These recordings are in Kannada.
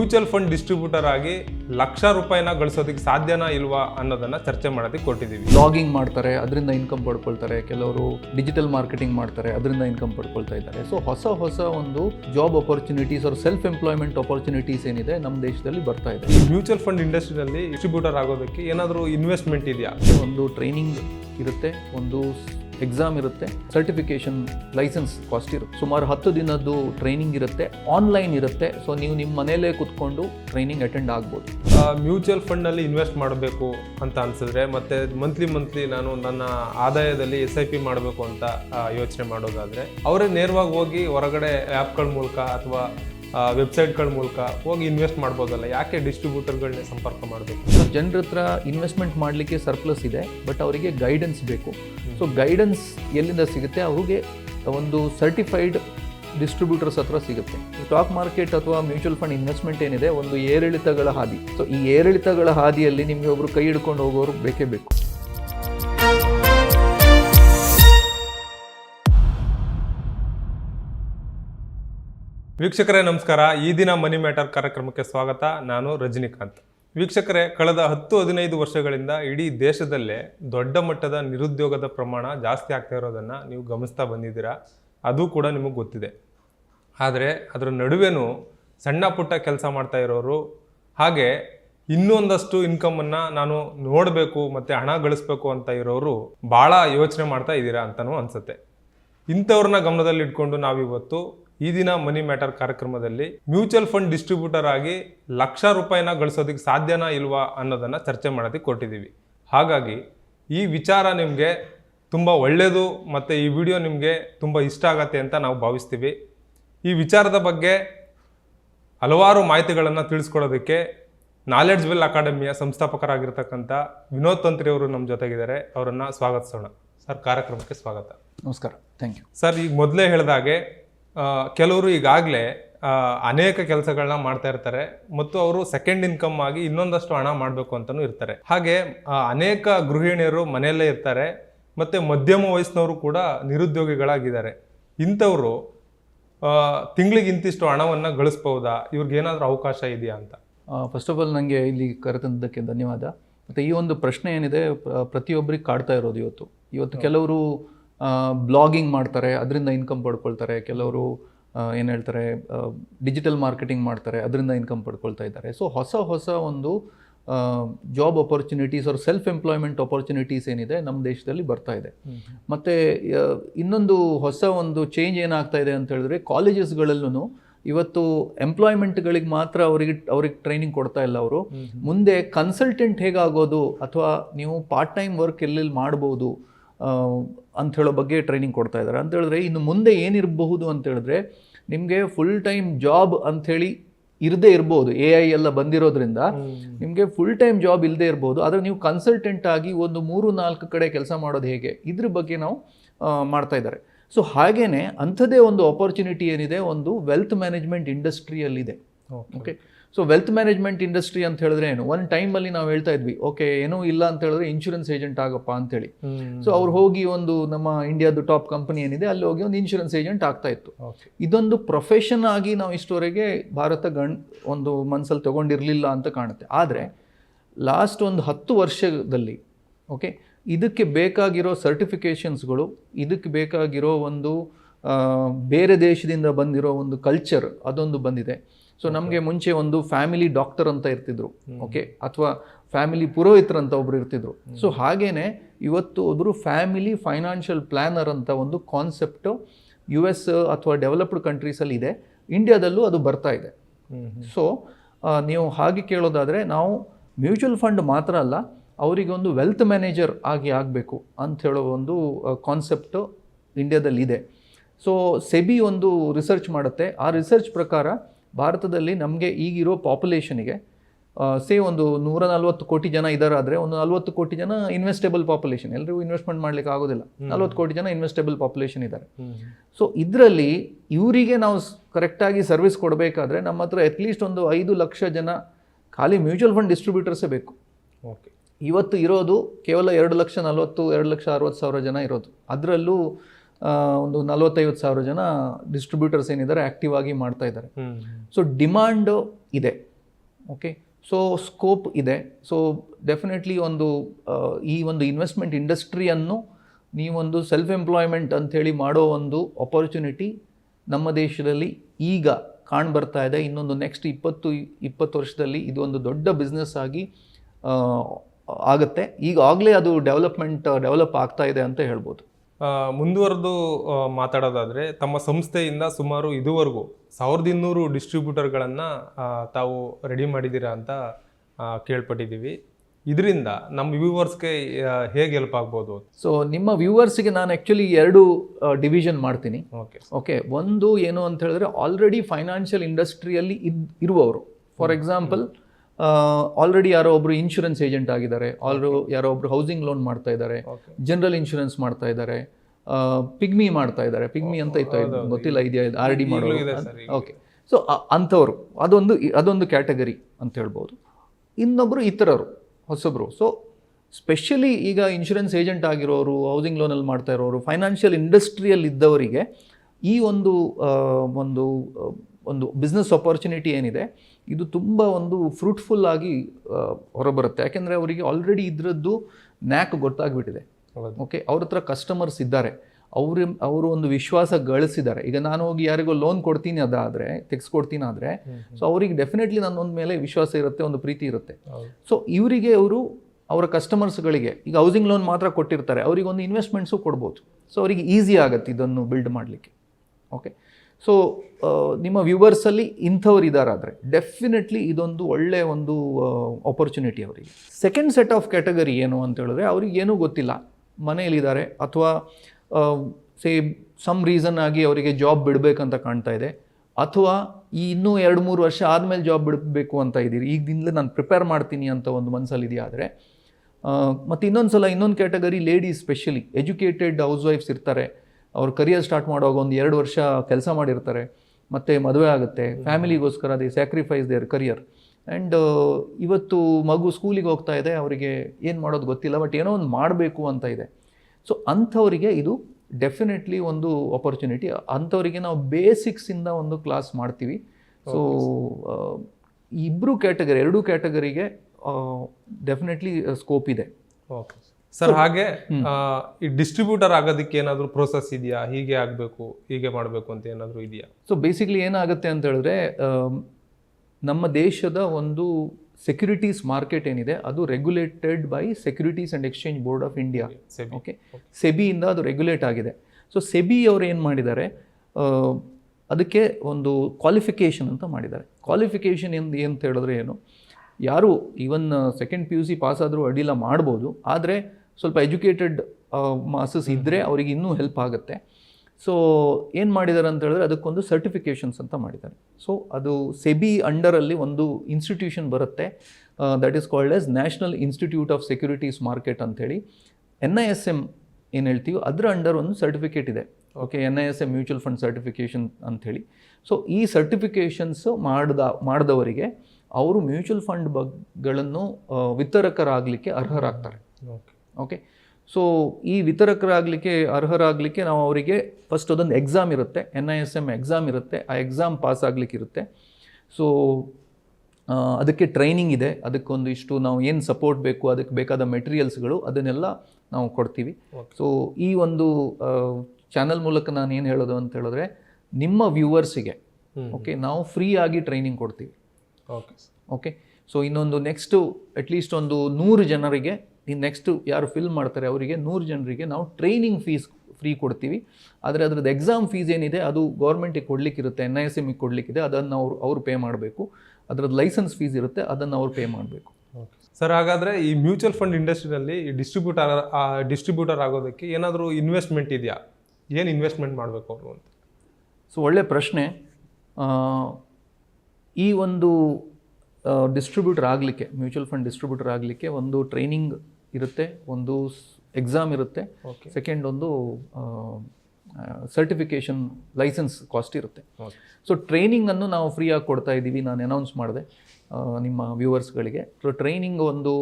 ಮ್ಯೂಚುವಲ್ ಫಂಡ್ ಡಿಸ್ಟ್ರಿಬ್ಯೂಟರ್ ಆಗಿ ಲಕ್ಷ ರೂಪಾಯಿನ ಗಳಿಸೋದಕ್ಕೆ ಸಾಧ್ಯನಾ ಇಲ್ವಾ ಅನ್ನೋದನ್ನ ಚರ್ಚೆ ಮಾಡೋದಕ್ಕೆ ಕೊಟ್ಟಿದ್ದೀವಿ ಲಾಗಿಂಗ್ ಮಾಡ್ತಾರೆ ಅದರಿಂದ ಇನ್ಕಮ್ ಪಡ್ಕೊಳ್ತಾರೆ ಕೆಲವರು ಡಿಜಿಟಲ್ ಮಾರ್ಕೆಟಿಂಗ್ ಮಾಡ್ತಾರೆ ಅದರಿಂದ ಇನ್ಕಮ್ ಪಡ್ಕೊಳ್ತಾ ಇದ್ದಾರೆ. ಸೊ ಹೊಸ ಹೊಸ ಒಂದು ಜಾಬ್ ಅಪರ್ಚುನಿಟೀಸ್ ಅವ್ರ ಸೆಲ್ಫ್ ಎಂಪ್ಲಾಯ್ಮೆಂಟ್ ಅಪರ್ಚುನಿಟೀಸ್ ಏನಿದೆ ನಮ್ಮ ದೇಶದಲ್ಲಿ ಬರ್ತಾ ಇದೆ. ಈ ಮ್ಯೂಚುವಲ್ ಫಂಡ್ ಇಂಡಸ್ಟ್ರಿನಲ್ಲಿ ಡಿಸ್ಟ್ರಿಬ್ಯೂಟರ್ ಆಗೋದಕ್ಕೆ ಏನಾದರೂ ಇನ್ವೆಸ್ಟ್ಮೆಂಟ್ ಇದೆಯಾ? ಒಂದು ಟ್ರೈನಿಂಗ್ ಇರುತ್ತೆ ಒಂದು ಎಕ್ಸಾಮ್ ಇರುತ್ತೆ ಸರ್ಟಿಫಿಕೇಶನ್ ಲೈಸೆನ್ಸ್ ಕಾಸ್ಟ್ ಇರುತ್ತೆ. ಸುಮಾರು ಹತ್ತು ದಿನದ್ದು ಟ್ರೈನಿಂಗ್ ಇರುತ್ತೆ ಆನ್ಲೈನ್ ಇರುತ್ತೆ. ಸೊ ನೀವು ನಿಮ್ಮ ಮನೆಯಲ್ಲೇ ಕುತ್ಕೊಂಡು ಟ್ರೈನಿಂಗ್ ಅಟೆಂಡ್ ಆಗ್ಬೋದು. ಮ್ಯೂಚುವಲ್ ಫಂಡಲ್ಲಿ ಇನ್ವೆಸ್ಟ್ ಮಾಡಬೇಕು ಅಂತ ಅನ್ಸಿದ್ರೆ, ಮತ್ತೆ ಮಂತ್ಲಿ ಮಂತ್ಲಿ ನಾನು ನನ್ನ ಆದಾಯದಲ್ಲಿ ಎಸ್ ಐ ಪಿ ಮಾಡಬೇಕು ಅಂತ ಯೋಚನೆ ಮಾಡೋದಾದ್ರೆ, ಅವರೇ ನೇರವಾಗಿ ಹೋಗಿ ಹೊರಗಡೆ ಆ್ಯಪ್ಗಳ ಮೂಲಕ ಅಥವಾ ವೆಬ್ಸೈಟ್ಗಳ ಮೂಲಕ ಹೋಗಿ ಇನ್ವೆಸ್ಟ್ ಮಾಡ್ಬೋದಲ್ಲ? ಯಾಕೆ ಡಿಸ್ಟ್ರಿಬ್ಯೂಟರ್ಗಳನ್ನೇ ಸಂಪರ್ಕ ಮಾಡಬೇಕು? ಸೊ ಜನರ ಹತ್ರ ಇನ್ವೆಸ್ಟ್ಮೆಂಟ್ ಮಾಡಲಿಕ್ಕೆ ಸರ್ಪ್ಲಸ್ ಇದೆ ಬಟ್ ಅವರಿಗೆ ಗೈಡೆನ್ಸ್ ಬೇಕು. ಸೊ ಗೈಡೆನ್ಸ್ ಎಲ್ಲಿಂದ ಸಿಗುತ್ತೆ? ಅವ್ರಿಗೆ ಒಂದು ಸರ್ಟಿಫೈಡ್ ಡಿಸ್ಟ್ರಿಬ್ಯೂಟರ್ಸ್ ಹತ್ರ ಸಿಗುತ್ತೆ. ಸ್ಟಾಕ್ ಮಾರ್ಕೆಟ್ ಅಥವಾ ಮ್ಯೂಚುವಲ್ ಫಂಡ್ ಇನ್ವೆಸ್ಟ್ಮೆಂಟ್ ಏನಿದೆ, ಒಂದು ಏರಿಳಿತಗಳ ಹಾದಿ. ಸೊ ಈ ಏರಿಳಿತಗಳ ಹಾದಿಯಲ್ಲಿ ನಿಮಗೆ ಒಬ್ರು ಕೈ ಹಿಡ್ಕೊಂಡು ಹೋಗೋರು ಬೇಕೇ ಬೇಕು. ವೀಕ್ಷಕರೇ, ನಮಸ್ಕಾರ. ಈ ದಿನ ಮನಿ ಮ್ಯಾಟರ್ ಕಾರ್ಯಕ್ರಮಕ್ಕೆ ಸ್ವಾಗತ. ನಾನು ರಜನಿಕಾಂತ್. ವೀಕ್ಷಕರೇ, ಕಳೆದ ಹತ್ತು, ಹದಿನೈದು ವರ್ಷಗಳಿಂದ ಇಡೀ ದೇಶದಲ್ಲೇ ದೊಡ್ಡ ಮಟ್ಟದ ನಿರುದ್ಯೋಗದ ಪ್ರಮಾಣ ಜಾಸ್ತಿ ಆಗ್ತಾ ಇರೋದನ್ನು ನೀವು ಗಮನಿಸ್ತಾ ಬಂದಿದ್ದೀರಾ? ಅದು ಕೂಡ ನಿಮಗೆ ಗೊತ್ತಿದೆ. ಆದರೆ, ಅದರ ನಡುವೆನೂ ಸಣ್ಣ ಪುಟ್ಟ ಕೆಲಸ ಮಾಡ್ತಾ ಇರೋರು, ಹಾಗೆ ಇನ್ನೊಂದಷ್ಟು ಇನ್ಕಮನ್ನು ನಾನು ನೋಡಬೇಕು ಮತ್ತು ಹಣ ಗಳಿಸ್ಬೇಕು ಅಂತ ಇರೋರು ಭಾಳ ಯೋಚನೆ ಮಾಡ್ತಾ ಇದ್ದೀರಾ ಅಂತಲೂ ಅನಿಸುತ್ತೆ. ಇಂಥವ್ರನ್ನ ಗಮನದಲ್ಲಿ ಇಟ್ಕೊಂಡು ನಾವಿವತ್ತು ಈ ದಿನ ಮನಿ ಮ್ಯಾಟರ್ ಕಾರ್ಯಕ್ರಮದಲ್ಲಿ ಮ್ಯೂಚುವಲ್ ಫಂಡ್ ಡಿಸ್ಟ್ರಿಬ್ಯೂಟರ್ ಆಗಿ ಲಕ್ಷ ರೂಪಾಯಿನ ಗಳಿಸೋದಕ್ಕೆ ಸಾಧ್ಯನಾ ಇಲ್ವಾ ಅನ್ನೋದನ್ನು ಚರ್ಚೆ ಮಾಡೋದಕ್ಕೆ ಕೊಟ್ಟಿದ್ದೀವಿ ಹಾಗಾಗಿ ಈ ವಿಚಾರ ನಿಮಗೆ ತುಂಬ ಒಳ್ಳೆಯದು ಮತ್ತು ಈ ವಿಡಿಯೋ ನಿಮಗೆ ತುಂಬ ಇಷ್ಟ ಆಗತ್ತೆ ಅಂತ ನಾವು ಭಾವಿಸ್ತೀವಿ. ಈ ವಿಚಾರದ ಬಗ್ಗೆ ಹಲವಾರು ಮಾಹಿತಿಗಳನ್ನು ತಿಳಿಸ್ಕೊಡೋದಕ್ಕೆ ನಾಲೆಡ್ಜ್ ವೆಲ್ ಅಕಾಡೆಮಿಯ ಸಂಸ್ಥಾಪಕರಾಗಿರ್ತಕ್ಕಂಥ ವಿನೋದ್ ತಂತ್ರಿ ಅವರು ನಮ್ಮ ಜೊತೆಗಿದ್ದಾರೆ. ಅವರನ್ನು ಸ್ವಾಗತಿಸೋಣ. ಸರ್ ಕಾರ್ಯಕ್ರಮಕ್ಕೆ ಸ್ವಾಗತ. ನಮಸ್ಕಾರ. ಥ್ಯಾಂಕ್ ಯು ಸರ್ ಈಗ ಮೊದಲೇ ಹೇಳಿದಾಗೆ ಕೆಲವರು ಈಗಾಗಲೇ ಅನೇಕ ಕೆಲಸಗಳನ್ನ ಮಾಡ್ತಾ ಇರ್ತಾರೆ ಮತ್ತು ಅವರು ಸೆಕೆಂಡ್ ಇನ್ಕಮ್ ಆಗಿ ಇನ್ನೊಂದಷ್ಟು ಹಣ ಮಾಡಬೇಕು ಅಂತಲೂ ಇರ್ತಾರೆ. ಹಾಗೆ ಅನೇಕ ಗೃಹಿಣಿಯರು ಮನೆಯಲ್ಲೇ ಇರ್ತಾರೆ ಮತ್ತು ಮಧ್ಯಮ ವಯಸ್ಸಿನವರು ಕೂಡ ನಿರುದ್ಯೋಗಿಗಳಾಗಿದ್ದಾರೆ. ಇಂಥವರು ತಿಂಗಳಿಗೆ ಇಂತಿಷ್ಟು ಹಣವನ್ನು ಗಳಿಸ್ಬೋದಾ ಇವ್ರಿಗೆ ಏನಾದರೂ ಅವಕಾಶ ಇದೆಯಾ ಅಂತ? ಫಸ್ಟ್ ಆಫ್ ಆಲ್ ನನಗೆ ಇಲ್ಲಿ ಕರೆತಂದಕ್ಕೆ ಧನ್ಯವಾದ. ಮತ್ತು ಈ ಒಂದು ಪ್ರಶ್ನೆ ಏನಿದೆ ಪ್ರ- ಪ್ರತಿಯೊಬ್ಬರಿಗೆ ಕಾಡ್ತಾ ಇರೋದು ಇವತ್ತು. ಇವತ್ತು ಕೆಲವರು ಬ್ಲಾಗಿಂಗ್ ಮಾಡ್ತಾರೆ ಅದರಿಂದ ಇನ್ಕಮ್ ಪಡ್ಕೊಳ್ತಾರೆ. ಕೆಲವರು ಏನು ಹೇಳ್ತಾರೆ ಡಿಜಿಟಲ್ ಮಾರ್ಕೆಟಿಂಗ್ ಮಾಡ್ತಾರೆ ಅದರಿಂದ ಇನ್ಕಮ್ ಪಡ್ಕೊಳ್ತಾ ಇದ್ದಾರೆ. ಸೊ ಹೊಸ ಹೊಸ ಒಂದು ಜಾಬ್ ಅಪರ್ಚುನಿಟೀಸ್ ಅವ್ರ ಸೆಲ್ಫ್ ಎಂಪ್ಲಾಯ್ಮೆಂಟ್ ಅಪರ್ಚುನಿಟೀಸ್ ಏನಿದೆ ನಮ್ಮ ದೇಶದಲ್ಲಿ ಬರ್ತಾ ಇದೆ. ಮತ್ತು ಇನ್ನೊಂದು ಹೊಸ ಒಂದು ಚೇಂಜ್ ಏನಾಗ್ತಾ ಇದೆ ಅಂತ ಹೇಳಿದ್ರೆ ಕಾಲೇಜಸ್ಗಳಲ್ಲೂ ಇವತ್ತು ಎಂಪ್ಲಾಯ್ಮೆಂಟ್ಗಳಿಗೆ ಮಾತ್ರ ಅವರಿಗೆ ಅವ್ರಿಗೆ ಟ್ರೈನಿಂಗ್ ಕೊಡ್ತಾ ಇಲ್ಲ ಅವರು. ಮುಂದೆ ಕನ್ಸಲ್ಟೆಂಟ್ ಹೇಗಾಗೋದು ಅಥವಾ ನೀವು ಪಾರ್ಟ್ ಟೈಮ್ ವರ್ಕ್ ಎಲ್ಲೆಲ್ಲಿ ಮಾಡ್ಬೋದು ಅಂತ ಹೇಳೋ ಬಗ್ಗೆ ಟ್ರೈನಿಂಗ್ ಕೊಡ್ತಾ ಇದ್ದಾರೆ. ಅಂತ ಹೇಳಿದ್ರೆ ಇನ್ನು ಮುಂದೆ ಏನಿರಬಹುದು ಅಂತ ಹೇಳಿದ್ರೆ ನಿಮಗೆ ಫುಲ್ ಟೈಮ್ ಜಾಬ್ ಅಂಥೇಳಿ ಇರದೇ ಇರ್ಬೋದು. ಎ ಐ ಎಲ್ಲ ಬಂದಿರೋದ್ರಿಂದ ನಿಮಗೆ ಫುಲ್ ಟೈಮ್ ಜಾಬ್ ಇಲ್ಲದೆ ಇರ್ಬೋದು. ಆದರೆ ನೀವು ಕನ್ಸಲ್ಟೆಂಟ್ ಆಗಿ ಒಂದು ಮೂರು ನಾಲ್ಕು ಕಡೆ ಕೆಲಸ ಮಾಡೋದು ಹೇಗೆ? ಇದ್ರ ಬಗ್ಗೆ ನಾವು ಮಾಡ್ತಾ ಇದ್ದಾರೆ. ಸೊ ಹಾಗೇನೆ ಅಂಥದ್ದೇ ಒಂದು ಆಪರ್ಚುನಿಟಿ ಏನಿದೆ ಒಂದು wealth management ಇಂಡಸ್ಟ್ರಿಯಲ್ಲಿದೆ okay so wealth management industry ಅಂತ ಹೇಳಿದ್ರೆ ಏನು? ಒಂದು ಟೈಮಲ್ಲಿ ನಾವು ಹೇಳ್ತಾ ಇದ್ವಿ ಓಕೆ ಏನೂ ಇಲ್ಲ ಅಂತ ಹೇಳಿದ್ರೆ ಇನ್ಶೂರೆನ್ಸ್ ಏಜೆಂಟ್ ಆಗಪ್ಪ ಅಂತೇಳಿ. ಸೊ ಅವ್ರು ಹೋಗಿ ಒಂದು ನಮ್ಮ ಇಂಡಿಯಾದು ಟಾಪ್ ಕಂಪನಿ ಏನಿದೆ ಅಲ್ಲಿ ಹೋಗಿ ಒಂದು ಇನ್ಶೂರೆನ್ಸ್ ಏಜೆಂಟ್ ಆಗ್ತಾ ಇತ್ತು. ಇದೊಂದು ಪ್ರೊಫೆಷನ್ ಆಗಿ ನಾವು ಇಷ್ಟವರೆಗೆ ಭಾರತ ಗಣ್ ಒಂದು ಮನಸ್ಸಲ್ಲಿ ತಗೊಂಡಿರಲಿಲ್ಲ ಅಂತ ಕಾಣುತ್ತೆ. ಆದರೆ ಲಾಸ್ಟ್ ಒಂದು ಹತ್ತು ವರ್ಷದಲ್ಲಿ ಓಕೆ ಇದಕ್ಕೆ ಬೇಕಾಗಿರೋ ಸರ್ಟಿಫಿಕೇಷನ್ಸ್ಗಳು ಇದಕ್ಕೆ ಬೇಕಾಗಿರೋ ಒಂದು ಬೇರೆ ದೇಶದಿಂದ ಬಂದಿರೋ ಒಂದು ಕಲ್ಚರ್ ಅದೊಂದು ಬಂದಿದೆ. ಸೊ ನಮಗೆ ಮುಂಚೆ ಒಂದು ಫ್ಯಾಮಿಲಿ ಡಾಕ್ಟರ್ ಅಂತ ಇರ್ತಿದ್ರು. ಓಕೆ ಅಥವಾ ಫ್ಯಾಮಿಲಿ ಪುರೋಹಿತರು ಅಂತ ಒಬ್ರು ಇರ್ತಿದ್ರು. ಸೊ ಹಾಗೇನೆ ಇವತ್ತು ಒಬ್ಬರು ಫ್ಯಾಮಿಲಿ ಫೈನಾನ್ಷಿಯಲ್ ಪ್ಲ್ಯಾನರ್ ಅಂತ ಒಂದು ಕಾನ್ಸೆಪ್ಟು ಯು ಎಸ್ ಅಥವಾ ಡೆವಲಪ್ಡ್ ಕಂಟ್ರೀಸಲ್ಲಿ ಇದೆ. ಇಂಡಿಯಾದಲ್ಲೂ ಅದು ಬರ್ತಾ ಇದೆ. ಸೊ ನೀವು ಹಾಗೆ ಕೇಳೋದಾದರೆ ನಾವು ಮ್ಯೂಚುವಲ್ ಫಂಡ್ ಮಾತ್ರ ಅಲ್ಲ ಅವರಿಗೆ ಒಂದು ವೆಲ್ತ್ ಮ್ಯಾನೇಜರ್ ಆಗಿ ಆಗಬೇಕು ಅಂತ ಹೇಳೋ ಒಂದು ಕಾನ್ಸೆಪ್ಟು ಇಂಡಿಯಾದಲ್ಲಿ ಇದೆ ಸೊ ಸೆಬಿ ಒಂದು ರಿಸರ್ಚ್ ಮಾಡುತ್ತೆ. ಆ ರಿಸರ್ಚ್ ಪ್ರಕಾರ ಭಾರತದಲ್ಲಿ ನಮಗೆ ಈಗಿರೋ ಪಾಪ್ಯುಲೇಷನಿಗೆ ಸೇ ಒಂದು ನೂರ ನಲ್ವತ್ತು ಕೋಟಿ ಜನ ಇದಾರಾದರೆ ಒಂದು ನಲ್ವತ್ತು ಕೋಟಿ ಜನ ಇನ್ವೆಸ್ಟೇಬಲ್ ಪಾಪ್ಯುಲೇಷನ್ ಎಲ್ಲರಿಗೂ ಇನ್ವೆಸ್ಟ್ಮೆಂಟ್ ಮಾಡಲಿಕ್ಕೆ ಆಗೋದಿಲ್ಲ. ನಲ್ವತ್ತು ಕೋಟಿ ಜನ ಇನ್ವೆಸ್ಟೇಬಲ್ ಪಾಪ್ಯುಲೇಷನ್ ಇದ್ದಾರೆ ಸೊ ಇದರಲ್ಲಿ ಇವರಿಗೆ ನಾವು ಕರೆಕ್ಟಾಗಿ ಸರ್ವಿಸ್ ಕೊಡಬೇಕಾದ್ರೆ ನಮ್ಮ ಹತ್ರ ಅಟ್ಲೀಸ್ಟ್ ಒಂದು ಐದು ಲಕ್ಷ ಜನ ಖಾಲಿ ಮ್ಯೂಚುವಲ್ ಫಂಡ್ ಡಿಸ್ಟ್ರಿಬ್ಯೂಟರ್ಸೇ ಬೇಕು. ಓಕೆ ಇವತ್ತು ಇರೋದು ಕೇವಲ ಎರಡು ಲಕ್ಷ ನಲವತ್ತು ಎರಡು ಲಕ್ಷ ಅರವತ್ತು ಸಾವಿರ ಜನ ಇರೋದು. ಅದರಲ್ಲೂ ಒಂದು ನಲವತ್ತೈವತ್ತು ಸಾವಿರ ಜನ ಡಿಸ್ಟ್ರಿಬ್ಯೂಟರ್ಸ್ ಏನಿದ್ದಾರೆ ಆ್ಯಕ್ಟಿವ್ ಆಗಿ ಮಾಡ್ತಾ ಇದ್ದಾರೆ. ಸೊ ಡಿಮಾಂಡ್ ಇದೆ. ಓಕೆ ಸೊ ಸ್ಕೋಪ್ ಇದೆ. ಸೊ ಡೆಫಿನೆಟ್ಲಿ ಒಂದು ಈ ಒಂದು ಇನ್ವೆಸ್ಟ್ಮೆಂಟ್ ಇಂಡಸ್ಟ್ರಿಯನ್ನು ನೀವೊಂದು ಸೆಲ್ಫ್ ಎಂಪ್ಲಾಯ್ಮೆಂಟ್ ಅಂಥೇಳಿ ಮಾಡೋ ಒಂದು ಅಪರ್ಚುನಿಟಿ ನಮ್ಮ ದೇಶದಲ್ಲಿ ಈಗ ಕಾಣ್ ಬರ್ತಾ ಇದೆ. ಇನ್ನೊಂದು ನೆಕ್ಸ್ಟ್ ಇಪ್ಪತ್ತು ಇಪ್ಪತ್ತು ವರ್ಷದಲ್ಲಿ ಇದು ಒಂದು ದೊಡ್ಡ ಬಿಸ್ನೆಸ್ ಆಗಿ ಆಗುತ್ತೆ. ಈಗಾಗಲೇ ಅದು ಡೆವಲಪ್ಮೆಂಟ್ ಡೆವಲಪ್ ಆಗ್ತಾ ಇದೆ ಅಂತ ಹೇಳ್ಬೋದು. ಮುಂದುವರೆದು ಮಾತಾಡೋದಾದರೆ ತಮ್ಮ ಸಂಸ್ಥೆಯಿಂದ ಸುಮಾರು ಇದುವರೆಗೂ ಸಾವಿರದ ಇನ್ನೂರು ಡಿಸ್ಟ್ರಿಬ್ಯೂಟರ್ಗಳನ್ನು ತಾವು ರೆಡಿ ಮಾಡಿದ್ದೀರಾ ಅಂತ ಕೇಳ್ಪಟ್ಟಿದ್ದೀವಿ. ಇದರಿಂದ ನಮ್ಮ ವ್ಯೂವರ್ಸ್ಗೆ ಹೇಗೆ ಹೆಲ್ಪ್ ಆಗ್ಬೋದು ಸೊ ನಿಮ್ಮ ವ್ಯೂವರ್ಸ್ಗೆ ನಾನು ಆ್ಯಕ್ಚುಲಿ ಎರಡು ಡಿವಿಷನ್ ಮಾಡ್ತೀನಿ. ಓಕೆ. ಓಕೆ ಒಂದು ಏನು ಅಂತ ಹೇಳಿದ್ರೆ ಆಲ್ರೆಡಿ ಫೈನಾನ್ಷಿಯಲ್ ಇಂಡಸ್ಟ್ರಿಯಲ್ಲಿ ಇದ್ ಇರುವವರು. ಫಾರ್ ಎಕ್ಸಾಂಪಲ್ ಆಲ್ರೆಡಿ ಯಾರೋ ಒಬ್ರು ಇನ್ಶೂರೆನ್ಸ್ ಏಜೆಂಟ್ ಆಗಿದ್ದಾರೆ. ಆಲ್ರೂ ಯಾರೋ ಒಬ್ರು ಹೌಸಿಂಗ್ ಲೋನ್ ಮಾಡ್ತಾ ಇದ್ದಾರೆ. ಜನರಲ್ ಇನ್ಶೂರೆನ್ಸ್ ಮಾಡ್ತಾ ಇದ್ದಾರೆ. ಪಿಗ್ಮಿ ಮಾಡ್ತಾ ಇದ್ದಾರೆ. ಪಿಗ್ಮಿ ಅಂತ ಇತ್ತು ಗೊತ್ತಿಲ್ಲ ಇದೆಯಾ ಆರ್ ಡಿ ಮಾಡೋ. ಓಕೆ ಸೊ ಅಂಥವರು ಅದೊಂದು ಅದೊಂದು ಕ್ಯಾಟಗರಿ ಅಂತ ಹೇಳ್ಬೋದು. ಇನ್ನೊಬ್ಬರು ಇತರರು ಹೊಸಬ್ರು. ಸೊ ಸ್ಪೆಷಲಿ ಈಗ ಇನ್ಶೂರೆನ್ಸ್ ಏಜೆಂಟ್ ಆಗಿರೋರು ಹೌಸಿಂಗ್ ಲೋನಲ್ಲಿ ಮಾಡ್ತಾ ಇರೋರು ಫೈನಾನ್ಷಿಯಲ್ ಇಂಡಸ್ಟ್ರಿಯಲ್ಲಿ ಇದ್ದವರಿಗೆ ಈ ಒಂದು ಒಂದು ಒಂದು ಬಿಸ್ನೆಸ್ ಅಪಾರ್ಚುನಿಟಿ ಏನಿದೆ ಇದು ತುಂಬ ಒಂದು ಫ್ರೂಟ್ಫುಲ್ ಆಗಿ ಹೊರಬರುತ್ತೆ. ಯಾಕೆಂದರೆ ಅವರಿಗೆ ಆಲ್ರೆಡಿ ಇದರದ್ದು ನ್ಯಾಕ್ ಗೊತ್ತಾಗ್ಬಿಟ್ಟಿದೆ. ಓಕೆ ಅವ್ರ ಹತ್ರ ಕಸ್ಟಮರ್ಸ್ ಇದ್ದಾರೆ. ಅವ್ರ ಅವರು ಒಂದು ವಿಶ್ವಾಸ ಗಳಿಸಿದ್ದಾರೆ. ಈಗ ನಾನು ಹೋಗಿ ಯಾರಿಗೋ ಲೋನ್ ಕೊಡ್ತೀನಿ ಅದಾದರೆ ತೆಗೆಸ್ಕೊಡ್ತೀನಿ ಆದರೆ ಸೊ ಅವ್ರಿಗೆ ಡೆಫಿನೆಟ್ಲಿ ನನ್ನ ಒಂದು ಮೇಲೆ ವಿಶ್ವಾಸ ಇರುತ್ತೆ ಒಂದು ಪ್ರೀತಿ ಇರುತ್ತೆ. ಸೊ ಇವರಿಗೆ ಅವರು ಅವರ ಕಸ್ಟಮರ್ಸ್ಗಳಿಗೆ ಈಗ ಹೌಸಿಂಗ್ ಲೋನ್ ಮಾತ್ರ ಕೊಟ್ಟಿರ್ತಾರೆ. ಅವರಿಗೆ ಒಂದು ಇನ್ವೆಸ್ಟ್ಮೆಂಟ್ಸು ಕೊಡ್ಬೋದು. ಸೊ ಅವರಿಗೆ ಈಸಿ ಆಗುತ್ತೆ ಇದನ್ನು ಬಿಲ್ಡ್ ಮಾಡಲಿಕ್ಕೆ. ಓಕೆ ಸೊ ನಿಮ್ಮ ವ್ಯೂವರ್ಸಲ್ಲಿ ಇಂಥವ್ರು ಇದ್ದಾರಾದರೆ ಡೆಫಿನೆಟ್ಲಿ ಇದೊಂದು ಒಳ್ಳೆಯ ಒಂದು ಆಪರ್ಚುನಿಟಿ ಅವರಿಗೆ. ಸೆಕೆಂಡ್ ಸೆಟ್ ಆಫ್ ಕ್ಯಾಟಗರಿ ಏನು ಅಂತ ಹೇಳಿದ್ರೆ ಅವ್ರಿಗೆ ಏನೂ ಗೊತ್ತಿಲ್ಲ. ಮನೆಯಲ್ಲಿದ್ದಾರೆ ಅಥವಾ ಸೇ ಸಮ್ ರೀಸನ್ ಆಗಿ ಅವರಿಗೆ ಜಾಬ್ ಬಿಡಬೇಕಂತ ಕಾಣ್ತಾ ಇದೆ. ಅಥವಾ ಈ ಇನ್ನೂ ಎರಡು ಮೂರು ವರ್ಷ ಆದಮೇಲೆ ಜಾಬ್ ಬಿಡಬೇಕು ಅಂತ ಇದ್ದೀರಿ. ಈಗಿಂದಲೇ ನಾನು ಪ್ರಿಪೇರ್ ಮಾಡ್ತೀನಿ ಅಂತ ಒಂದು ಮನಸ್ಸಲ್ಲಿ ಇದೆಯಾ ಆದರೆ ಮತ್ತು ಇನ್ನೊಂದು ಸಲ ಇನ್ನೊಂದು ಕ್ಯಾಟಗರಿ ಲೇಡೀಸ್ ಸ್ಪೆಷಲಿ ಎಜುಕೇಟೆಡ್ ಹೌಸ್ ವೈಫ್ಸ್ ಇರ್ತಾರೆ. ಅವ್ರ ಕರಿಯರ್ ಸ್ಟಾರ್ಟ್ ಮಾಡುವಾಗ ಒಂದು ಎರಡು ವರ್ಷ ಕೆಲಸ ಮಾಡಿರ್ತಾರೆ ಮತ್ತು ಮದುವೆ ಆಗುತ್ತೆ. ಫ್ಯಾಮಿಲಿಗೋಸ್ಕರ they sacrifice their career and ಇವತ್ತು ಮಗು ಸ್ಕೂಲಿಗೆ ಹೋಗ್ತಾ ಇದೆ ಅವರಿಗೆ ಏನು ಮಾಡೋದು ಗೊತ್ತಿಲ್ಲ ಬಟ್ ಏನೋ ಒಂದು ಮಾಡಬೇಕು ಅಂತ ಇದೆ. ಸೊ ಅಂಥವರಿಗೆ ಇದು ಡೆಫಿನೆಟ್ಲಿ ಒಂದು ಅಪರ್ಚುನಿಟಿ ಅಂಥವರಿಗೆ ನಾವು ಬೇಸಿಕ್ಸಿಂದ ಒಂದು ಕ್ಲಾಸ್ ಮಾಡ್ತೀವಿ. ಸೊ ಇಬ್ಬರು ಕ್ಯಾಟಗರಿ ಎರಡೂ ಕ್ಯಾಟಗರಿಗೆ ಡೆಫಿನೆಟ್ಲಿ ಸ್ಕೋಪ್ ಇದೆ. ಓಕೆ ಸರ್ ಹಾಗೆ ಈ ಡಿಸ್ಟ್ರಿಬ್ಯೂಟರ್ ಆಗೋದಕ್ಕೆ ಏನಾದರೂ ಪ್ರೋಸೆಸ್ ಇದೆಯಾ? ಹೀಗೆ ಆಗಬೇಕು ಹೀಗೆ ಮಾಡಬೇಕು ಅಂತ ಏನಾದರೂ ಇದೆಯಾ? ಸೊ ಬೇಸಿಕ್ಲಿ ಏನಾಗುತ್ತೆ ಅಂತ ಹೇಳಿದ್ರೆ ನಮ್ಮ ದೇಶದ ಒಂದು ಸೆಕ್ಯುರಿಟೀಸ್ ಮಾರ್ಕೆಟ್ ಏನಿದೆ ಅದು regulated by securities and exchange board of India okay ಸೆಬಿಯಿಂದ ಅದು ರೆಗ್ಯುಲೇಟ್ ಆಗಿದೆ. ಸೊ ಸೆಬಿ ಅವರು ಏನು ಮಾಡಿದ್ದಾರೆ ಅದಕ್ಕೆ ಒಂದು ಕ್ವಾಲಿಫಿಕೇಷನ್ ಅಂತ ಮಾಡಿದ್ದಾರೆ. ಕ್ವಾಲಿಫಿಕೇಷನ್ ಎಂದು ಅಂತ ಹೇಳಿದ್ರೆ ಏನು ಯಾರು even second P U C pass ಆದರೂ ಅಡ್ಡಿಲ್ಲ ಮಾಡ್ಬೋದು ಆದರೆ ಸ್ವಲ್ಪ ಎಜುಕೇಟೆಡ್ ಮಾಸಸ್ ಇದ್ದರೆ ಅವರಿಗೆ ಇನ್ನೂ ಹೆಲ್ಪ್ ಆಗುತ್ತೆ. ಸೊ ಏನು ಮಾಡಿದ್ದಾರೆ ಅಂತ ಹೇಳಿದ್ರೆ ಅದಕ್ಕೊಂದು ಸರ್ಟಿಫಿಕೇಷನ್ಸ್ ಅಂತ ಮಾಡಿದ್ದಾರೆ. ಸೊ ಅದು ಸೆಬಿ ಅಂಡರಲ್ಲಿ ಒಂದು ಇನ್ಸ್ಟಿಟ್ಯೂಷನ್ ಬರುತ್ತೆ. That is called as national institute of securities market ಅಂತೇಳಿ ಎನ್ ಐ ಎಸ್ ಎಂ ಏನು ಹೇಳ್ತೀವೋ ಅದರ ಅಂಡರ್ ಒಂದು ಸರ್ಟಿಫಿಕೇಟ್ ಇದೆ. Okay N I S M mutual fund certification ಅಂಥೇಳಿ ಸೊ ಈ ಸರ್ಟಿಫಿಕೇಷನ್ಸ್ ಮಾಡ್ದ ಮಾಡಿದವರಿಗೆ ಅವರು ಮ್ಯೂಚುವಲ್ ಫಂಡ್ ಬಗ್ಗಳನ್ನು ವಿತರಕರಾಗಲಿಕ್ಕೆ ಅರ್ಹರಾಗ್ತಾರೆ. ಓಕೆ ಸೊ ಈ ವಿತರಕರಾಗಲಿಕ್ಕೆ ಅರ್ಹರಾಗಲಿಕ್ಕೆ ನಾವು ಅವರಿಗೆ ಫಸ್ಟ್ ಅದೊಂದು ಎಕ್ಸಾಮ್ ಇರುತ್ತೆ N I S M exam ಇರುತ್ತೆ ಆ ಎಕ್ಸಾಮ್ ಪಾಸ್ ಆಗಲಿಕ್ಕಿರುತ್ತೆ ಸೊ ಅದಕ್ಕೆ ಟ್ರೈನಿಂಗ್ ಇದೆ ಅದಕ್ಕೊಂದು ಇಷ್ಟು ನಾವು ಏನು ಸಪೋರ್ಟ್ ಬೇಕು ಅದಕ್ಕೆ ಬೇಕಾದ ಮೆಟೀರಿಯಲ್ಸ್ಗಳು ಅದನ್ನೆಲ್ಲ ನಾವು ಕೊಡ್ತೀವಿ. ಸೊ ಈ ಒಂದು ಚಾನಲ್ ಮೂಲಕ ನಾನು ಏನು ಹೇಳೋದು ಅಂತ ಹೇಳಿದ್ರೆ ನಿಮ್ಮ ವ್ಯೂವರ್ಸಿಗೆ ಓಕೆ ನಾವು ಫ್ರೀ ಆಗಿ ಟ್ರೈನಿಂಗ್ ಕೊಡ್ತೀವಿ. ಓಕೆ ಓಕೆ ಸೊ ಇನ್ನೊಂದು ನೆಕ್ಸ್ಟು ಅಟ್ಲೀಸ್ಟ್ ಒಂದು ನೂರು ಜನರಿಗೆ ಈ ನೆಕ್ಸ್ಟು ಯಾರು ಫಿಲ್ ಮಾಡ್ತಾರೆ ಅವರಿಗೆ ನೂರು ಜನರಿಗೆ ನಾವು ಟ್ರೈನಿಂಗ್ ಫೀಸ್ ಫ್ರೀ ಕೊಡ್ತೀವಿ. ಆದರೆ ಅದ್ರದ್ದು ಎಕ್ಸಾಮ್ ಫೀಸ್ ಏನಿದೆ ಅದು ಗೌರ್ಮೆಂಟಿಗೆ ಕೊಡಲಿಕ್ಕಿರುತ್ತೆ ಎನ್ ಐ ಎಸ್ ಎಮ್ಗೆ ಕೊಡಲಿಕ್ಕಿದೆ ಅದನ್ನು ಅವರು ಅವರು ಪೇ ಮಾಡಬೇಕು. ಅದರದ್ದು ಲೈಸೆನ್ಸ್ ಫೀಸ್ ಇರುತ್ತೆ ಅದನ್ನು ಅವರು ಪೇ ಮಾಡಬೇಕು. ಸರ್ ಹಾಗಾದರೆ ಈ ಮ್ಯೂಚುವಲ್ ಫಂಡ್ ಇಂಡಸ್ಟ್ರಿನಲ್ಲಿ ಈ ಡಿಸ್ಟ್ರಿಬ್ಯೂಟರ್ ಡಿಸ್ಟ್ರಿಬ್ಯೂಟರ್ ಆಗೋದಕ್ಕೆ ಏನಾದರೂ ಇನ್ವೆಸ್ಟ್ಮೆಂಟ್ ಇದೆಯಾ? ಏನು ಇನ್ವೆಸ್ಟ್ಮೆಂಟ್ ಮಾಡಬೇಕು ಅವರು ಅಂತ? ಸೊ ಒಳ್ಳೆ ಪ್ರಶ್ನೆ. ಈ ಒಂದು ಡಿಸ್ಟ್ರಿಬ್ಯೂಟರ್ ಆಗಲಿಕ್ಕೆ ಮ್ಯೂಚುವಲ್ ಫಂಡ್ ಡಿಸ್ಟ್ರಿಬ್ಯೂಟರ್ ಆಗಲಿಕ್ಕೆ ಒಂದು ಟ್ರೈನಿಂಗ್ ಇರುತ್ತೆ ಒಂದು ಎಕ್ಸಾಮ್ ಇರುತ್ತೆ ಸೆಕೆಂಡ್ ಒಂದು ಸರ್ಟಿಫಿಕೇಷನ್ ಲೈಸೆನ್ಸ್ ಕಾಸ್ಟ್ ಇರುತ್ತೆ. ಸೊ ಟ್ರೈನಿಂಗನ್ನು ನಾವು ಫ್ರೀಯಾಗಿ ಕೊಡ್ತಾ ಇದ್ದೀವಿ ನಾನು ಅನೌನ್ಸ್ ಮಾಡಿದೆ ನಿಮ್ಮ ವ್ಯೂವರ್ಸ್ಗಳಿಗೆ ಸೊ ಟ್ರೈನಿಂಗ್ ಒಂದು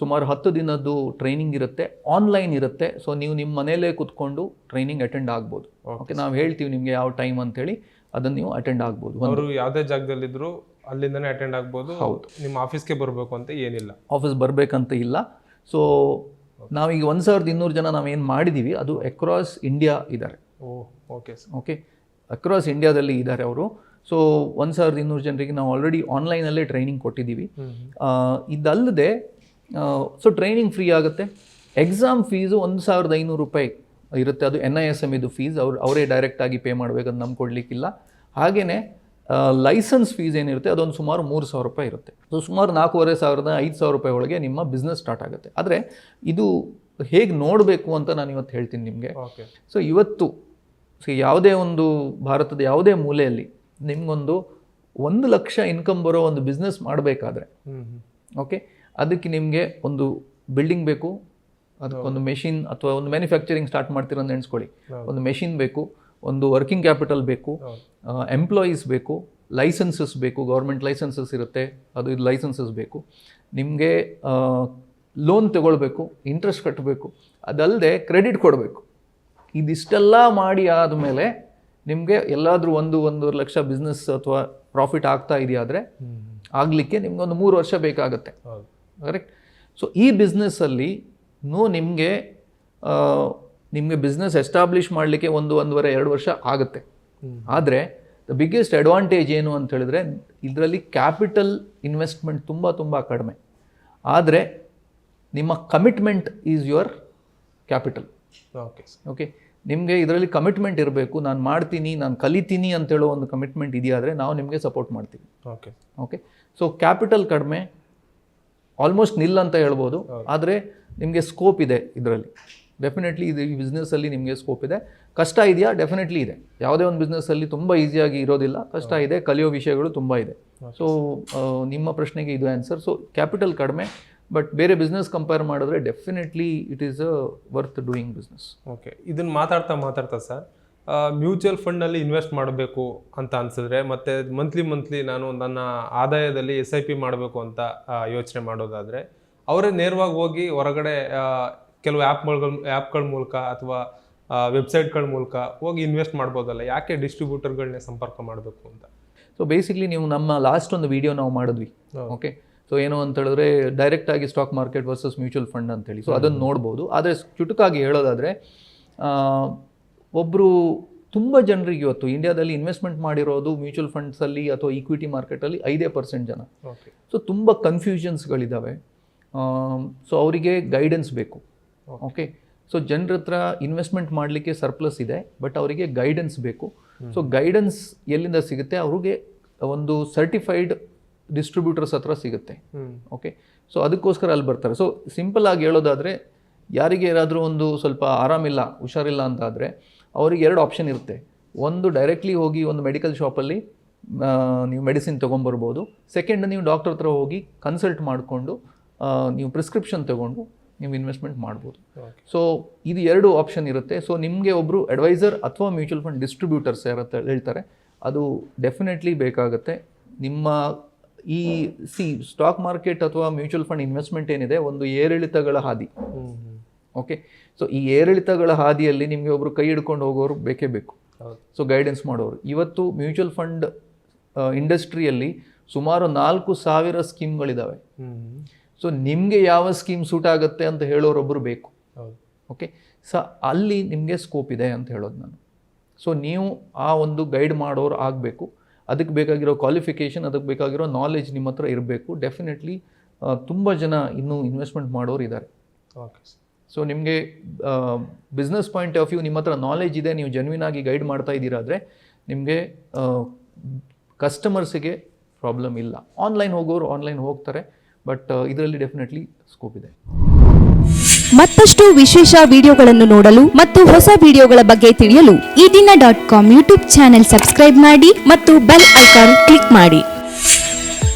ಸುಮಾರು ಹತ್ತು ದಿನದ್ದು ಟ್ರೈನಿಂಗ್ ಇರುತ್ತೆ ಆನ್ಲೈನ್ ಇರುತ್ತೆ. ಸೊ ನೀವು ನಿಮ್ಮ ಮನೆಯಲ್ಲೇ ಕೂತ್ಕೊಂಡು ಟ್ರೈನಿಂಗ್ ಅಟೆಂಡ್ ಆಗ್ಬೋದು. ಓಕೆ ನಾವು ಹೇಳ್ತೀವಿ ನಿಮಗೆ ಯಾವ ಟೈಮ್ ಅಂತೇಳಿ ಅದನ್ನು ನೀವು ಅಟೆಂಡ್ ಆಗ್ಬೋದು. ಅವರು ಯಾವುದೇ ಜಾಗದಲ್ಲಿದ್ದರೂ ಅಲ್ಲಿಂದನೇ ಅಟೆಂಡ್ ಆಗ್ಬೋದು. ಹೌದು. ನಿಮ್ಮ ಆಫೀಸ್ಗೆ ಬರಬೇಕು ಅಂತ ಏನಿಲ್ಲ. ಆಫೀಸ್ ಬರಬೇಕಂತ ಇಲ್ಲ. ಸೊ ನಾವೀಗ ಒಂದು ಸಾವಿರದ ಇನ್ನೂರು ಜನ ನಾವೇನು ಮಾಡಿದ್ದೀವಿ ಅದು ಅಕ್ರಾಸ್ ಇಂಡಿಯಾ ಇದ್ದಾರೆ oh okay sir okay across ಇಂಡಿಯಾದಲ್ಲಿ ಇದ್ದಾರೆ ಅವರು. ಸೊ ಒಂದು ಸಾವಿರದ ಇನ್ನೂರು ಜನರಿಗೆ ನಾವು ಆಲ್ರೆಡಿ ಆನ್ಲೈನಲ್ಲೇ ಟ್ರೈನಿಂಗ್ ಕೊಟ್ಟಿದ್ದೀವಿ ಇದಲ್ಲದೆ ಸೊ ಟ್ರೈನಿಂಗ್ ಫ್ರೀ ಆಗುತ್ತೆ. ಎಕ್ಸಾಮ್ ಫೀಸು ಒಂದು ಸಾವಿರದ ಐನೂರು ರೂಪಾಯಿ ಇರುತ್ತೆ. ಅದು ಎನ್ ಐ ಎಸ್ ಎಂ ಇದು ಫೀಸ್ ಅವ್ರು ಅವರೇ ಡೈರೆಕ್ಟಾಗಿ ಪೇ ಮಾಡಬೇಕಂತ ನಮ್ಗೆ ಕೊಡಲಿಕ್ಕಿಲ್ಲ. ಹಾಗೆಯೇ ಲೈಸೆನ್ಸ್ ಫೀಸ್ ಏನಿರುತ್ತೆ ಅದೊಂದು ಸುಮಾರು ಮೂರು ಸಾವಿರ ರೂಪಾಯಿ ಇರುತ್ತೆ. ಸೊ ಸುಮಾರು ನಾಲ್ಕೂವರೆ ಸಾವಿರದ ಐದು ಸಾವಿರ ರೂಪಾಯಿ ಒಳಗೆ ನಿಮ್ಮ ಬಿಸ್ನೆಸ್ ಸ್ಟಾರ್ಟ್ ಆಗುತ್ತೆ. ಆದರೆ ಇದು ಹೇಗೆ ನೋಡಬೇಕು ಅಂತ ನಾನು ಇವತ್ತು ಹೇಳ್ತೀನಿ ನಿಮಗೆ. ಓಕೆ ಸೊ ಇವತ್ತು ಸೊ ಯಾವುದೇ ಒಂದು ಭಾರತದ ಯಾವುದೇ ಮೂಲೆಯಲ್ಲಿ ನಿಮಗೊಂದು ಒಂದು ಲಕ್ಷ ಇನ್ಕಮ್ ಬರೋ ಒಂದು ಬಿಸ್ನೆಸ್ ಮಾಡಬೇಕಾದ್ರೆ ಓಕೆ ಅದಕ್ಕೆ ನಿಮಗೆ ಒಂದು ಬಿಲ್ಡಿಂಗ್ ಬೇಕು ಅದಕ್ಕೊಂದು ಮೆಷಿನ್ ಅಥವಾ ಒಂದು ಮ್ಯಾನುಫ್ಯಾಕ್ಚರಿಂಗ್ ಸ್ಟಾರ್ಟ್ ಮಾಡ್ತೀರ ಅಂತ ಎಣಿಸ್ಕೊಳ್ಳಿ. ಒಂದು ಮೆಷಿನ್ ಬೇಕು ಒಂದು ವರ್ಕಿಂಗ್ ಕ್ಯಾಪಿಟಲ್ ಬೇಕು ಎಂಪ್ಲಾಯೀಸ್ ಬೇಕು ಲೈಸೆನ್ಸಸ್ ಬೇಕು ಗೌರ್ಮೆಂಟ್ ಲೈಸೆನ್ಸಸ್ ಇರುತ್ತೆ ಅದು ಇದು ಲೈಸೆನ್ಸಸ್ ಬೇಕು. ನಿಮಗೆ ಲೋನ್ ತಗೊಳ್ಬೇಕು ಇಂಟ್ರೆಸ್ಟ್ ಕಟ್ಟಬೇಕು ಅದಲ್ಲದೆ ಕ್ರೆಡಿಟ್ ಕೊಡಬೇಕು. ಇದಿಷ್ಟೆಲ್ಲ ಮಾಡಿ ಆದಮೇಲೆ ನಿಮಗೆ ಎಲ್ಲಾದರೂ ಒಂದು ಒಂದೂವರೆ ಲಕ್ಷ ಬಿಸ್ನೆಸ್ ಅಥವಾ ಪ್ರಾಫಿಟ್ ಆಗ್ತಾ ಇದೆಯಾದರೆ ಆಗಲಿಕ್ಕೆ ನಿಮ್ಗೆ ಒಂದು ಮೂರು ವರ್ಷ ಬೇಕಾಗುತ್ತೆ. ಕರೆಕ್ಟ್ ಸೊ ಈ ಬಿಸ್ನೆಸ್ಸಲ್ಲಿ ನೋ ನಿಮಗೆ ನಿಮಗೆ ಬಿಸ್ನೆಸ್ ಎಸ್ಟಾಬ್ಲಿಷ್ ಮಾಡಲಿಕ್ಕೆ ಒಂದು ಒಂದೂವರೆ ಎರಡು ವರ್ಷ ಆಗುತ್ತೆ. ಆದರೆ ದ ಬಿಗ್ಗೆಸ್ಟ್ ಅಡ್ವಾಂಟೇಜ್ ಏನು ಅಂತ ಹೇಳಿದ್ರೆ ಇದರಲ್ಲಿ ಕ್ಯಾಪಿಟಲ್ ಇನ್ವೆಸ್ಟ್ಮೆಂಟ್ ತುಂಬ ತುಂಬ ಕಡಿಮೆ. ಆದರೆ ನಿಮ್ಮ commitment is your capital okay okay ನಿಮಗೆ ಇದರಲ್ಲಿ ಕಮಿಟ್ಮೆಂಟ್ ಇರಬೇಕು ನಾನು ಮಾಡ್ತೀನಿ ನಾನು ಕಲಿತೀನಿ ಅಂತ ಹೇಳೋ ಒಂದು ಕಮಿಟ್ಮೆಂಟ್ ಇದೆಯಾದರೆ ನಾವು ನಿಮಗೆ ಸಪೋರ್ಟ್ ಮಾಡ್ತೀವಿ. ಓಕೆ ಓಕೆ ಸೊ ಕ್ಯಾಪಿಟಲ್ ಕಡಿಮೆ ಆಲ್ಮೋಸ್ಟ್ ನಿಲ್ ಅಂತ ಹೇಳ್ಬೋದು. ಆದರೆ ನಿಮಗೆ ಸ್ಕೋಪ್ ಇದೆ ಇದರಲ್ಲಿ. ಡೆಫಿನೆಟ್ಲಿ ಇದು ಈ ಬಿಸ್ನೆಸ್ಸಲ್ಲಿ ನಿಮಗೆ ಸ್ಕೋಪ್ ಇದೆ. ಕಷ್ಟ ಇದೆಯಾ? ಡೆಫಿನೆಟ್ಲಿ ಇದೆ. ಯಾವುದೇ ಒಂದು ಬಿಸ್ನೆಸ್ಸಲ್ಲಿ ತುಂಬ ಈಸಿಯಾಗಿ ಇರೋದಿಲ್ಲ. ಕಷ್ಟ ಇದೆ, ಕಲಿಯೋ ವಿಷಯಗಳು ತುಂಬ ಇದೆ. ಸೊ ನಿಮ್ಮ ಪ್ರಶ್ನೆಗೆ ಇದು ಆನ್ಸರ್ ಸೊ ಕ್ಯಾಪಿಟಲ್ ಕಡಿಮೆ ಬಟ್ ಬೇರೆ ಬಿಸ್ನೆಸ್ ಕಂಪೇರ್ ಮಾಡಿದ್ರೆ definitely it is a worth doing business okay ಇದನ್ನು ಮಾತಾಡ್ತಾ ಮಾತಾಡ್ತಾ ಸರ್ ಮ್ಯೂಚುವಲ್ ಫಂಡ್ನಲ್ಲಿ ಇನ್ವೆಸ್ಟ್ ಮಾಡಬೇಕು ಅಂತ ಅನ್ಸಿದ್ರೆ, ಮತ್ತು ಮಂತ್ಲಿ ಮಂತ್ಲಿ ನಾನು ನನ್ನ ಆದಾಯದಲ್ಲಿ ಎಸ್ ಐ ಪಿ ಮಾಡಬೇಕು ಅಂತ ಯೋಚನೆ ಮಾಡೋದಾದರೆ, ಅವರೇ ನೇರವಾಗಿ ಹೋಗಿ ಹೊರಗಡೆ ಕೆಲವು ಆ್ಯಪ್ಗಳ ಆ್ಯಪ್ಗಳ ಮೂಲಕ ಅಥವಾ ವೆಬ್ಸೈಟ್ಗಳ ಮೂಲಕ ಹೋಗಿ ಇನ್ವೆಸ್ಟ್ ಮಾಡ್ಬೋದಲ್ಲ ಯಾಕೆ ಡಿಸ್ಟ್ರಿಬ್ಯೂಟರ್ಗಳನ್ನೇ ಸಂಪರ್ಕ ಮಾಡಬೇಕು ಅಂತ? ಸೊ ಬೇಸಿಕ್ಲಿ ನೀವು ನಮ್ಮ ಲಾಸ್ಟ್ ಒಂದು ವಿಡಿಯೋ ನಾವು ಮಾಡಿದ್ವಿ ಓಕೆ ಸೊ ಏನು ಅಂತ ಹೇಳಿದ್ರೆ ಡೈರೆಕ್ಟ್ ಆಗಿ stock market versus mutual fund ಅಂತೇಳಿ. ಸೊ ಅದನ್ನು ನೋಡ್ಬೋದು. ಆದರೆ ಚುಟುಕಾಗಿ ಹೇಳೋದಾದರೆ ಒಬ್ಬರು ತುಂಬ ಜನರಿಗೆ ಇವತ್ತು ಇಂಡಿಯಾದಲ್ಲಿ ಇನ್ವೆಸ್ಟ್ಮೆಂಟ್ ಮಾಡಿರೋದು ಮ್ಯೂಚುವಲ್ ಫಂಡ್ಸಲ್ಲಿ ಅಥವಾ ಈಕ್ವಿಟಿ ಮಾರ್ಕೆಟಲ್ಲಿ ಐದೇ ಪರ್ಸೆಂಟ್ ಜನ. ಸೊ ತುಂಬ ಕನ್ಫ್ಯೂಷನ್ಸ್ಗಳಿದ್ದಾವೆ ಸೊ ಅವರಿಗೆ ಗೈಡೆನ್ಸ್ ಬೇಕು. ಓಕೆ ಸೊ ಜನರ ಹತ್ರ ಇನ್ವೆಸ್ಟ್ಮೆಂಟ್ ಮಾಡಲಿಕ್ಕೆ ಸರ್ಪ್ಲಸ್ ಇದೆ ಬಟ್ ಅವರಿಗೆ ಗೈಡೆನ್ಸ್ ಬೇಕು. ಸೊ ಗೈಡೆನ್ಸ್ ಎಲ್ಲಿಂದ ಸಿಗುತ್ತೆ? ಅವ್ರಿಗೆ ಒಂದು ಸರ್ಟಿಫೈಡ್ ಡಿಸ್ಟ್ರಿಬ್ಯೂಟರ್ಸ್ ಹತ್ರ ಸಿಗುತ್ತೆ. ಓಕೆ ಸೊ ಅದಕ್ಕೋಸ್ಕರ ಅಲ್ಲಿ ಬರ್ತಾರೆ. ಸೊ ಸಿಂಪಲ್ ಆಗಿ ಹೇಳೋದಾದರೆ ಯಾರಿಗೆ ಯಾರಾದರೂ ಒಂದು ಸ್ವಲ್ಪ ಆರಾಮಿಲ್ಲ ಹುಷಾರಿಲ್ಲ ಅಂತ ಆದರೆ ಅವರಿಗೆ ಎರಡು ಆಪ್ಷನ್ ಇರುತ್ತೆ. ಒಂದು ಡೈರೆಕ್ಟ್ಲಿ ಹೋಗಿ ಒಂದು ಮೆಡಿಕಲ್ ಶಾಪಲ್ಲಿ ನೀವು ಮೆಡಿಸಿನ್ ತೊಗೊಂಬರ್ಬೋದು ಸೆಕೆಂಡ್ ನೀವು ಡಾಕ್ಟರ್ ಹತ್ರ ಹೋಗಿ ಕನ್ಸಲ್ಟ್ ಮಾಡಿಕೊಂಡು ನೀವು ಪ್ರಿಸ್ಕ್ರಿಪ್ಷನ್ ತೊಗೊಂಡು ನೀವು ಇನ್ವೆಸ್ಟ್ಮೆಂಟ್ ಮಾಡ್ಬೋದು. ಸೊ ಇದು ಎರಡು ಆಪ್ಷನ್ ಇರುತ್ತೆ. ಸೊ ನಿಮಗೆ ಒಬ್ಬರು ಅಡ್ವೈಸರ್ ಅಥವಾ ಮ್ಯೂಚುವಲ್ ಫಂಡ್ ಡಿಸ್ಟ್ರಿಬ್ಯೂಟರ್ಸ್ ಯಾರತ್ತ ಹೇಳ್ತಾರೆ ಅದು ಡೆಫಿನೆಟ್ಲಿ ಬೇಕಾಗುತ್ತೆ. ನಿಮ್ಮ ಈ ಸಿ ಸ್ಟಾಕ್ ಮಾರ್ಕೆಟ್ ಅಥವಾ ಮ್ಯೂಚುವಲ್ ಫಂಡ್ ಇನ್ವೆಸ್ಟ್ಮೆಂಟ್ ಏನಿದೆ ಒಂದು ಏರಿಳಿತಗಳ ಹಾದಿ. ಓಕೆ ಸೊ ಈ ಏರಿಳಿತಗಳ ಹಾದಿಯಲ್ಲಿ ನಿಮಗೆ ಒಬ್ಬರು ಕೈ ಹಿಡ್ಕೊಂಡು ಹೋಗೋರು ಬೇಕೇ ಬೇಕು. ಸೊ ಗೈಡೆನ್ಸ್ ಮಾಡೋರು. ಇವತ್ತು ಮ್ಯೂಚುವಲ್ ಫಂಡ್ ಇಂಡಸ್ಟ್ರಿಯಲ್ಲಿ ಸುಮಾರು ನಾಲ್ಕು ಸಾವಿರ ಸ್ಕೀಮ್ಗಳಿದ್ದಾವೆ ಸೊ ನಿಮಗೆ ಯಾವ ಸ್ಕೀಮ್ ಸೂಟ್ ಆಗುತ್ತೆ ಅಂತ ಹೇಳೋರೊಬ್ಬರು ಬೇಕು. ಓಕೆ ಸೊ ಅಲ್ಲಿ ನಿಮಗೆ ಸ್ಕೋಪ್ ಇದೆ ಅಂತ ಹೇಳೋದು ನಾನು. ಸೊ ನೀವು ಆ ಒಂದು ಗೈಡ್ ಮಾಡೋರು ಆಗಬೇಕು. ಅದಕ್ಕೆ ಬೇಕಾಗಿರೋ ಕ್ವಾಲಿಫಿಕೇಷನ್ ಅದಕ್ಕೆ ಬೇಕಾಗಿರೋ ನಾಲೆಜ್ ನಿಮ್ಮ ಹತ್ರ ಇರಬೇಕು. ಡೆಫಿನೆಟ್ಲಿ ತುಂಬ ಜನ ಇನ್ನೂ ಇನ್ವೆಸ್ಟ್ಮೆಂಟ್ ಮಾಡೋರು ಇದ್ದಾರೆ ಓಕೆ ಸೊ ನಿಮಗೆ ಬಿಸ್ನೆಸ್ ಪಾಯಿಂಟ್ ಆಫ್ ವ್ಯೂ ನಿಮ್ಮ ಹತ್ರ ನಾಲೆಜ್ ಇದೆ ನೀವು ಜನ್ವಿನ್ ಆಗಿ ಗೈಡ್ ಮಾಡ್ತಾ ಇದ್ದೀರಾದರೆ ನಿಮಗೆ ಕಸ್ಟಮರ್ಸಿಗೆ ಪ್ರಾಬ್ಲಮ್ ಇಲ್ಲ. ಆನ್ಲೈನ್ ಹೋಗೋರು ಆನ್ಲೈನ್ ಹೋಗ್ತಾರೆ. ಬಟ್ ಇದರಲ್ಲಿ ಡೆಫಿನೆಟ್ಲಿ ಸ್ಕೋಪ್ ಇದೆ. ಮತ್ತಷ್ಟು ವಿಶೇಷ ವಿಡಿಯೋಗಳನ್ನು ನೋಡಲು ಮತ್ತು ಹೊಸ ವಿಡಿಯೋಗಳ ಬಗ್ಗೆ ತಿಳಿಯಲು ಈ ದಿನ dot com YouTube channel subscribe ಮಾಡಿ ಮತ್ತು ಬೆಲ್ ಐಕಾನ್ ಕ್ಲಿಕ್ ಮಾಡಿ.